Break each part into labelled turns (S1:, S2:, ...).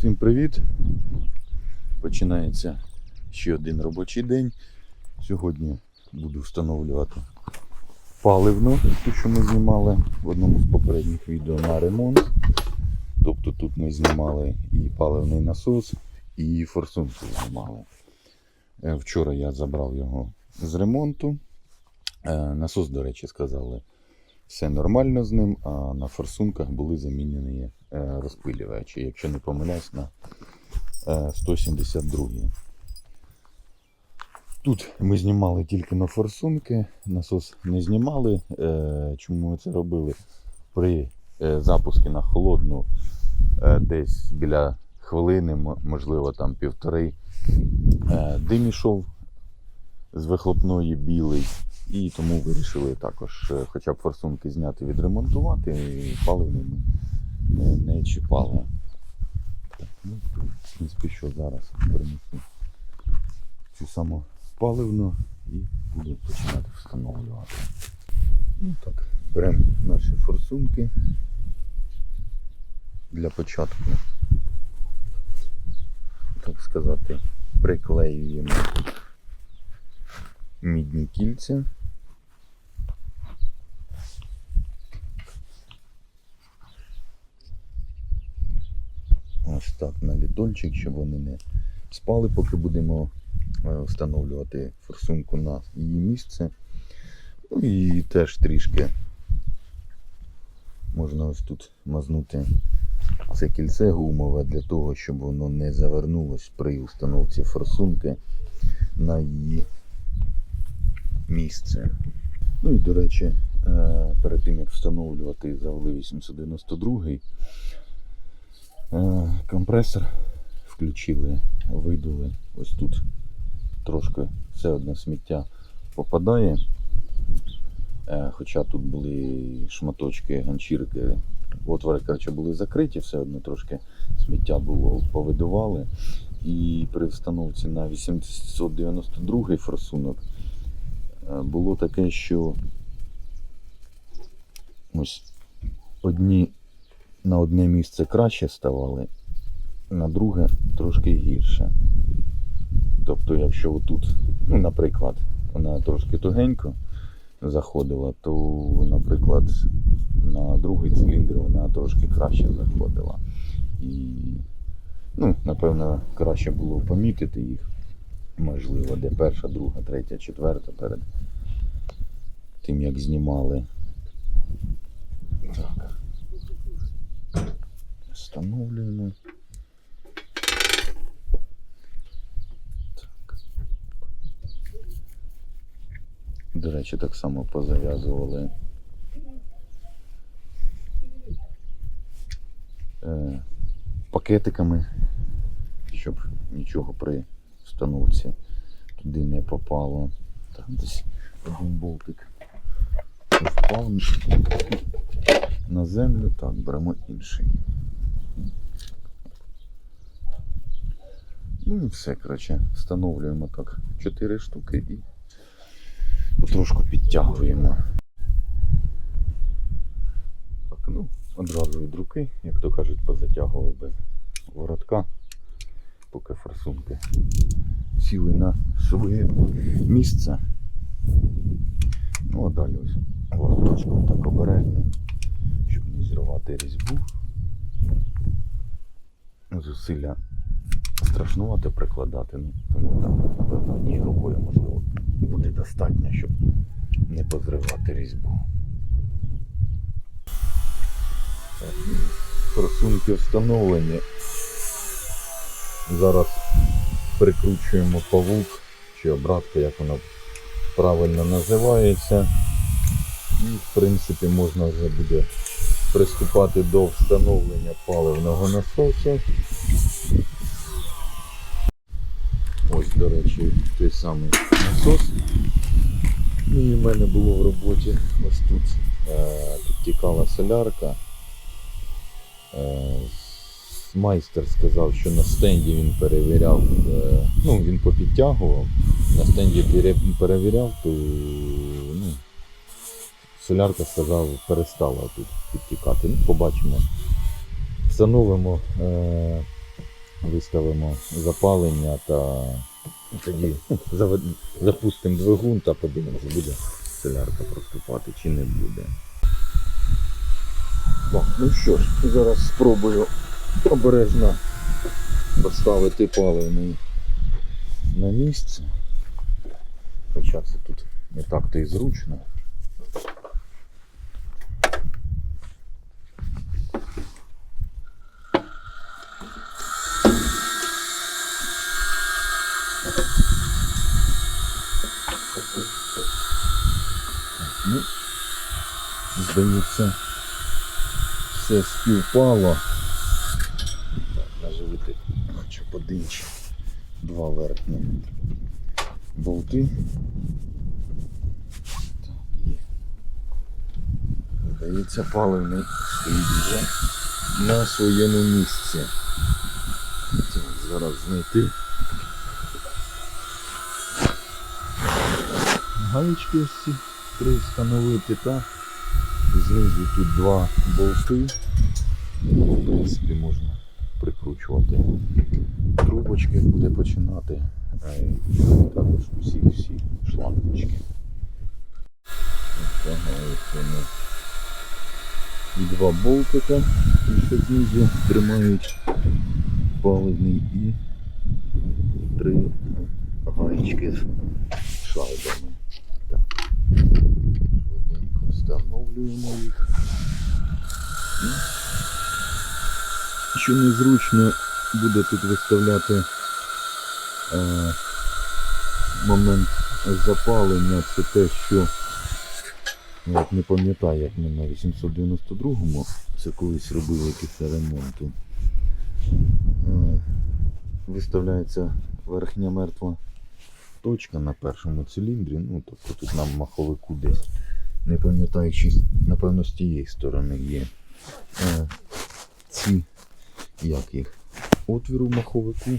S1: Всім привіт! Починається ще один робочий день. Сьогодні буду встановлювати паливну, ту, що ми знімали в одному з попередніх відео на ремонт. Тобто тут ми знімали і паливний насос, і форсунку знімали. Е, Вчора я забрав його з ремонту. Е, Насос, до речі, сказали, все нормально з ним, а на форсунках були замінені е, розпилювачі, якщо не помиляюсь, на е, 172. Тут ми знімали тільки на форсунки, насос не знімали. Е, Чому ми це робили? При е, запуску на холодну е, десь біля хвилини, можливо там півтори, е, дим ішов з вихлопної білий. І тому вирішили також е, хоча б форсунки зняти, відремонтувати, і паливну ми е, не чіпали. Так, ну, в принципі, що зараз принесу цю саму паливну і буду починати встановлювати. Ну так, беремо наші форсунки для початку, так сказати, приклеюємо мідні кільця. Ось так на лідольчик, щоб вони не спали, поки будемо е, встановлювати форсунку на її місце. Ну і теж трішки можна ось тут мазнути це кільце гумове для того, щоб воно не завернулось при установці форсунки на її місце. Ну і до речі, е, перед тим як встановлювати завели 892 Е, Компресор включили, видули. Ось тут трошки все одне сміття попадає. Е, Хоча тут були шматочки, ганчірки, отвори коротше, були закриті, все одно трошки сміття було, повидували. І при встановці на 892 форсунок е, було таке, що ось одні на одне місце краще ставали, на друге трошки гірше. Тобто, якщо отут, ну, наприклад, вона трошки тугенько заходила, то, наприклад, на другий циліндр вона трошки краще заходила. І, ну, напевно, краще було помітити їх, можливо, де перша, друга, третя, четверта перед тим, як знімали. Так. Встановлюємо. Так. До речі, так само позав'язували е, пакетиками, щоб нічого при встановці туди не попало. Так, десь один болтик впав на землю. Так, беремо інший. Ну і все, коротше, встановлюємо так 4 штуки і потрошку підтягуємо. Так, ну, одразу від руки, як то кажуть, позатягував без воротка, поки форсунки сіли на своє місце. Ну а далі ось вороточком так обережно, щоб не зірвати різьбу. Зусилля страшнувати прикладати, ну, тому там, однією рукою можливо буде достатньо, щоб не позривати різьбу. Так, Форсунки встановлені. Зараз прикручуємо павук чи обратка, як вона правильно називається. І в принципі можна вже буде приступати до встановлення паливного насосу. До речі, той самий насос. Ну і в мене було в роботі ось тут е, підтікала солярка. Е, майстер сказав, що на стенді він перевіряв, е, ну він попідтягував, на стенді перевіряв, то ну, солярка сказав, перестала тут підтікати. Ну, побачимо. Встановимо е, виставимо запалення та тоді запустимо двигун та подивимося, буде солярка проступати чи не буде. Так, ну що ж, зараз спробую обережно поставити паливний на місце. Хоча це тут не так то і зручно. Ну, здається, все співпало. Так, наживити хоча б два верхні болти. Так, є. Здається, паливний стоїть вже на своєму місці. Так, зараз знайти. Гаєчки ці три встановити та знизу тут два болти. В принципі, можна прикручувати трубочки, буде починати. А й також всі всі шлангочки. І два болтика, і ще знизу тримають паливний і три гаєчки з шайбами. Так. Встановлюємо їх. Що незручно буде тут виставляти е, момент запалення, це те, що я не пам'ятаю, як ми на 892-му це колись робили після ремонту. Е, виставляється верхня мертва точка на першому циліндрі. Ну, тобто тут на маховику десь. Не пам'ятаю, чи напевно з тієї сторони є. Е, ці, як їх, отвір у маховику.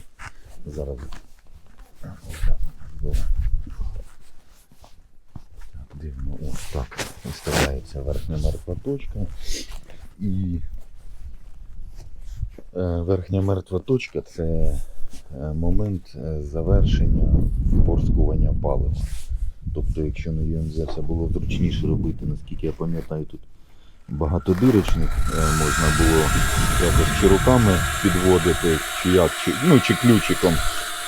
S1: Зараз. Так, дивно, ось так виставляється верхня мертва точка. І е, верхня мертва точка це е, момент е, завершення впорскування палива. Тобто, якщо на ЮМЗ це було зручніше робити, наскільки я пам'ятаю, тут багатодирочник е, можна було якось чи руками підводити, чи як, чи, ну, чи ключиком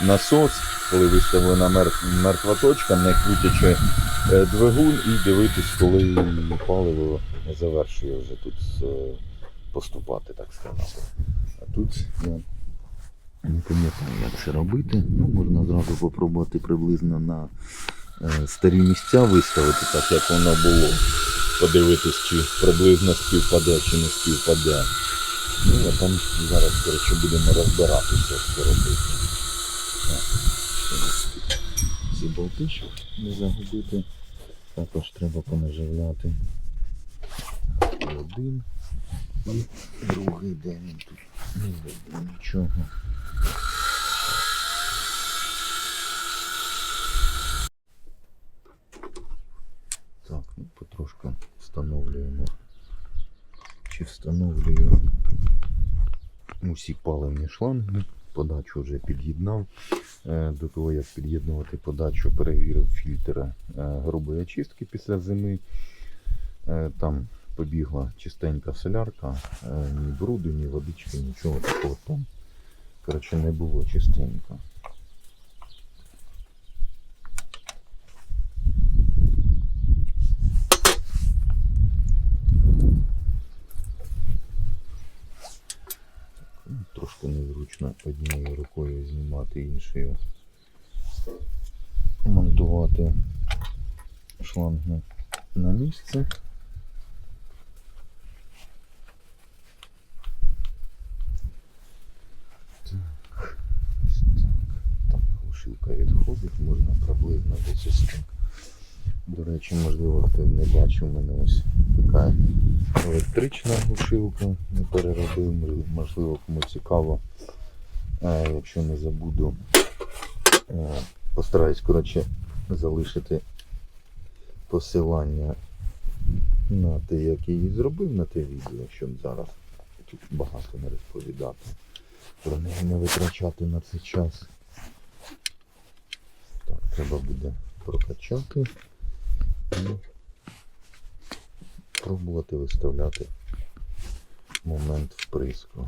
S1: насос, коли виставлена мер- мертва точка, не крутячи е, двигун і дивитись, коли паливо завершує вже тут е, поступати, так сказати. А тут я не пам'ятаю, як це робити. Ну, можна зразу попробувати приблизно на старі місця виставити, так як воно було. Подивитись, чи приблизно співпаде, чи не співпаде. Ну, а там зараз, коротше, будемо розбиратися, що робити. Ці болти, щоб не загубити. Також треба понаживляти. Один і другий, де він тут. Не видно нічого. Так, ну потрошку встановлюємо. Чи встановлюю усі паливні шланги. Подачу вже під'єднав. Е, До того, як під'єднувати подачу, перевірив фільтр е, грубої очистки після зими. Е, Там побігла чистенька солярка, ні бруду, ні водички, нічого такого там. Коротше, не було чистенько. Ну, Незручно однією рукою знімати, іншою монтувати шланги на місце. Так, так. Так, глушилка відходить, можна приблизно десь так. До речі, можливо, хто не бачив, у мене ось така електрична глушилка, не переробив, можливо, кому цікаво. Якщо не забуду, е, постараюсь коротше, залишити посилання на те, як її зробив на те відео, щоб зараз тут багато не розповідати. Про неї не витрачати на цей час. Так, треба буде прокачати і пробувати виставляти момент вприску.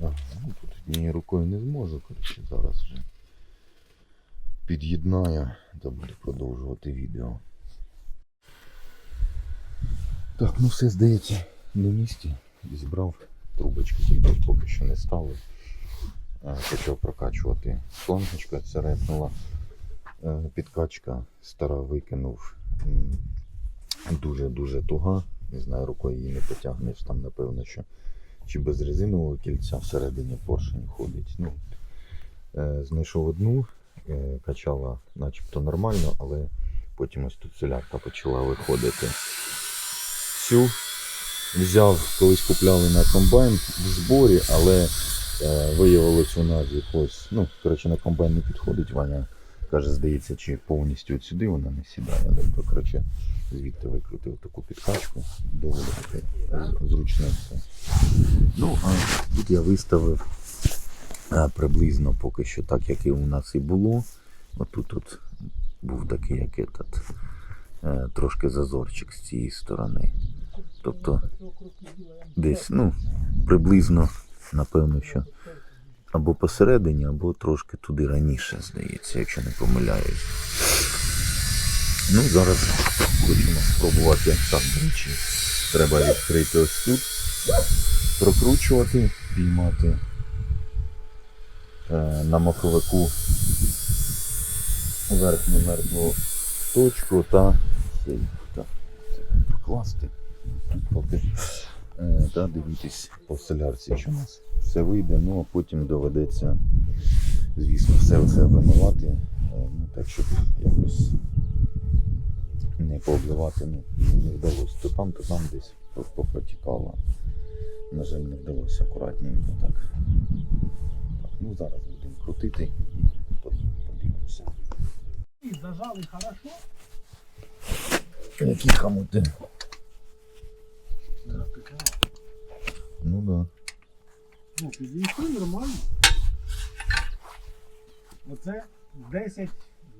S1: Ага, ну тут рукою не зможу, коротше, зараз вже під'єднаю та буду продовжувати відео. Так, ну все здається на місці. Зібрав трубочки, тільки поки що не ставив. Е, Почав прокачувати сонечко, це репнула. Е, Підкачка стара викинув. Дуже-дуже туга. Не знаю, рукою її не потягнеш. Там, напевно, що чи без резинового кільця всередині поршень ходить. Ну, е, знайшов одну, е, качала начебто нормально, але потім ось тут солярка почала виходити. Цю взяв, колись купляли на комбайн в зборі, але е, виявилось вона з якогось, ну, коротше, на комбайн не підходить, Ваня каже, здається, чи повністю от сюди вона не сідає. Тобто, коротше, звідти викрутив таку підкачку, доволі таке зручне все. Ну, а тут я виставив а, приблизно поки що так, як і у нас і було. Отут от був такий, як этот, е, трошки зазорчик з цієї сторони. Тобто десь, ну, приблизно, напевно, що або посередині, або трошки туди раніше, здається, якщо не помиляюсь. Ну, зараз хочемо спробувати так, до речі. Треба відкрити ось тут, прокручувати, піймати е, на маховику верхню мертву точку та так, це покласти. Поки та дивитись по солярці, що у нас все вийде, ну а потім доведеться, звісно, все все вимивати, е, ну так, щоб якось не пообливати, ну, не вдалося. То там, то там десь по- попротікало. На жаль, не вдалося акуратненько так. Так, ну зараз будемо крутити і подивимося.
S2: Зажали хорошо.
S1: Які хамути?
S2: Да, такая.
S1: Ну да.
S2: Ну, підійшли нормально. Оце 10,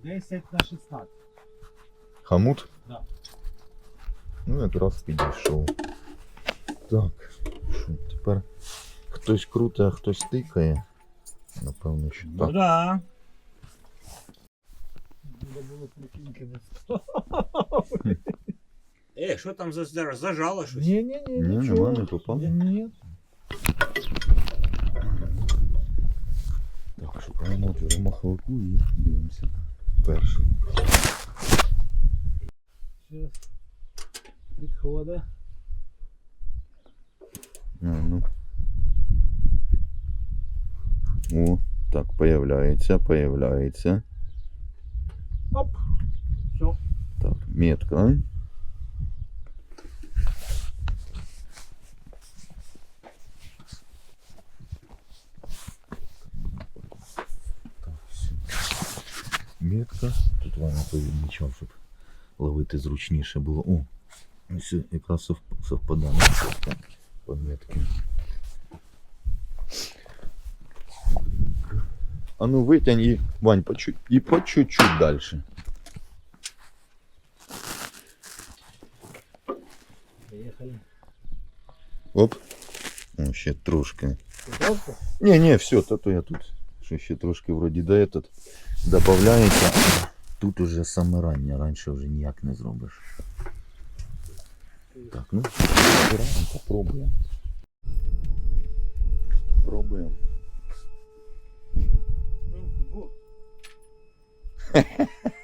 S2: 10 на 16.
S1: Хамут?
S2: Да.
S1: Ну, якраз підійшов. Так, що тепер хтось крутить, а хтось тикає. Напевно, що
S2: Ну да. Треба було прикиньки не
S3: Е, що там за зараз зажало щось?
S2: Ні, ні, ні,
S1: Ні,
S2: нічого.
S1: нема, не попав.
S2: Ні.
S1: Так, шукаємо отвір маховику і дивимося. Перший.
S2: Зараз підходить.
S1: А, ну. О, так, появляється, появляється.
S2: Оп. Все.
S1: Так, метка. повідмічав, щоб ловити зручніше було. О, ось якраз совп- совпадає Так, по метки. А ну витягни, і, Вань, по чуть, і по чуть-чуть дальше.
S2: Поїхали.
S1: Оп. О, ще трошки.
S2: Готовка?
S1: Не, не, все, то, то я тут. Що ще трошки вроді до этот додається. Тут уже саме рання, раніше вже ніяк не зробиш. Так, ну, збираємо, попробуємо. Пробуємо.
S2: Ну,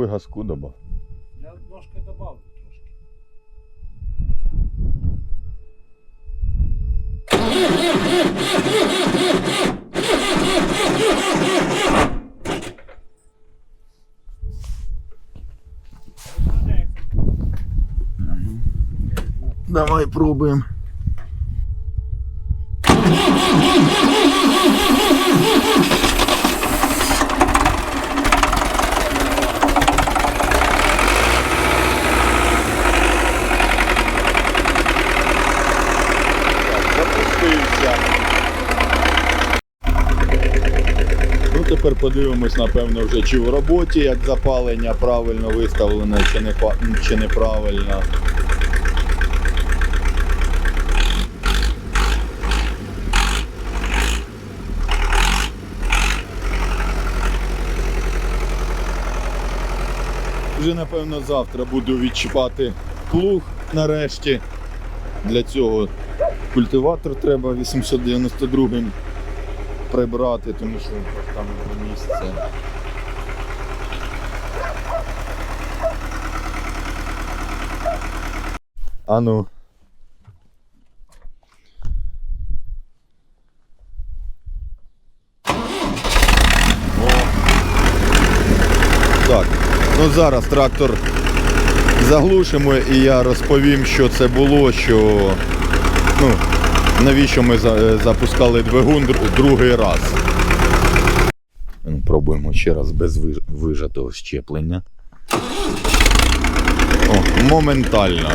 S2: бо.
S1: Пробуй газку добав.
S2: Я ножки добавлю трошки.
S1: Давай пробуємо. Тепер подивимось, напевно, вже чи в роботі, як запалення правильно виставлене, чи, не, чи неправильно. Вже, напевно, завтра буду відчіпати плуг нарешті. Для цього культиватор треба 892 прибрати, тому що там місце. А ну. О. Так, ну зараз трактор заглушимо і я розповім, що це було, що ну, навіщо ми е, запускали двигун др- другий раз. Ну, Пробуємо ще раз без вижатого щеплення. О, моментально.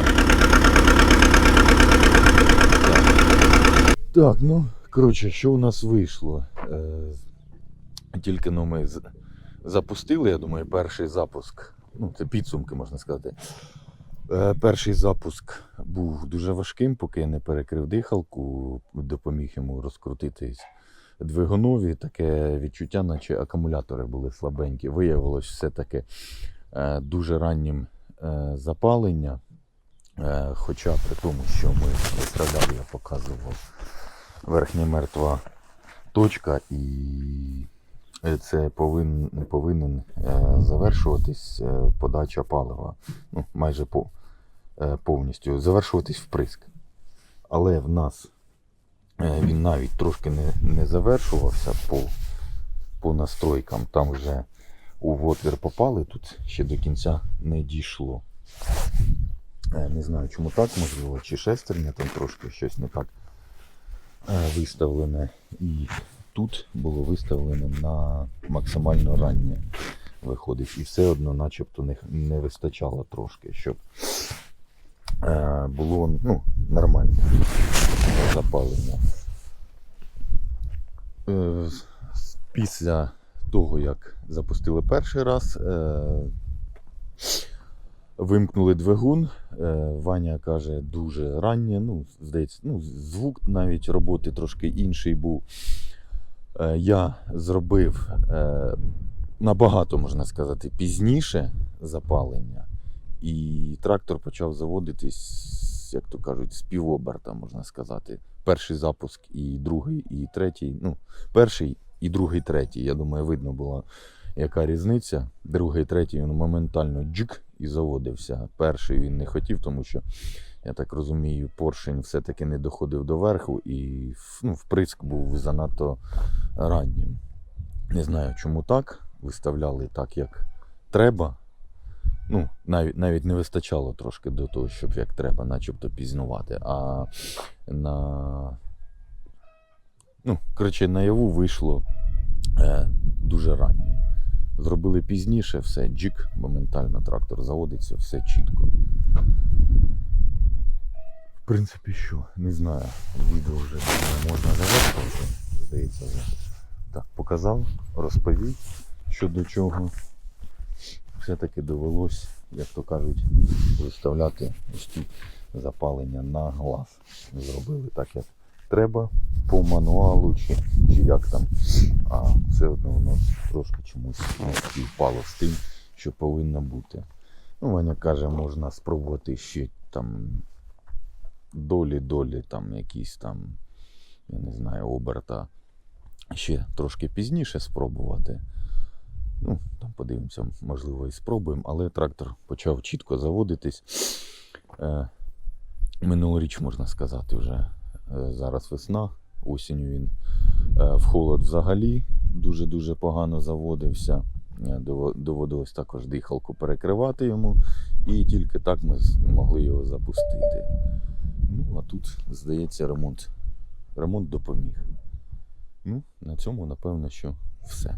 S1: Так. так, ну, коротше, що у нас вийшло? Е, тільки ну, ми запустили, я думаю, перший запуск. Ну, це підсумки, можна сказати. Е, Перший запуск був дуже важким, поки я не перекрив дихалку, допоміг йому розкрутитись двигунові. Таке відчуття, наче акумулятори були слабенькі. Виявилось все-таки е, дуже раннім е, запалення. Хоча при тому, що ми виставляли, я показував верхня мертва точка і це повинен, повинен завершуватись подача палива. Ну, майже по, повністю завершуватись вприск. Але в нас е, він навіть трошки не, не завершувався по, по настройкам. Там вже у отвір попали, тут ще до кінця не дійшло. Е, Не знаю, чому так, можливо, чи шестерня там трошки щось не так е, виставлене. І тут було виставлене на максимально раннє виходить. І все одно, начебто, не, не вистачало трошки, щоб е, було ну, нормальне запалення. Е, після того, як запустили перший раз, е, вимкнули двигун. Е, Ваня каже, дуже раннє. Ну, здається, ну, звук навіть роботи трошки інший був. Е, Я зробив е, набагато, можна сказати, пізніше запалення, і трактор почав заводитись, як то кажуть, з півоберта, можна сказати. Перший запуск і другий, і третій. Ну, перший і другий, третій. Я думаю, видно було, яка різниця. Другий, третій він моментально джик і заводився. Перший він не хотів, тому що, я так розумію, поршень все-таки не доходив до верху, і ну, вприск був занадто раннім. Не знаю, чому так. Виставляли так, як треба. Ну, навіть, навіть не вистачало трошки до того, щоб як треба, начебто пізнувати. А на. Ну, коротше, наяву вийшло е, дуже ранньо. Зробили пізніше, все, джик, моментально трактор заводиться, все чітко. В принципі, що, не знаю, відео вже можна завершувати. Здається, вже так показав, розповів, що до чого. Все-таки довелось, як то кажуть, виставляти ось ті запалення на глаз. Зробили так, як треба, по мануалу, чи, чи як там. А все одно воно трошки чомусь не співпало з тим, що повинно бути. Ну, Ваня каже, можна спробувати ще там долі-долі, там якісь там, я не знаю, оберта ще трошки пізніше спробувати. Ну, там подивимося, можливо, і спробуємо, але трактор почав чітко заводитись. Е, минулоріч, можна сказати, вже е, зараз весна, осінню він е, в холод взагалі дуже-дуже погано заводився. Доводилось також дихалку перекривати йому, і тільки так ми могли його запустити. Ну, а тут, здається, ремонт. Ремонт допоміг. Ну, на цьому, напевно, що все.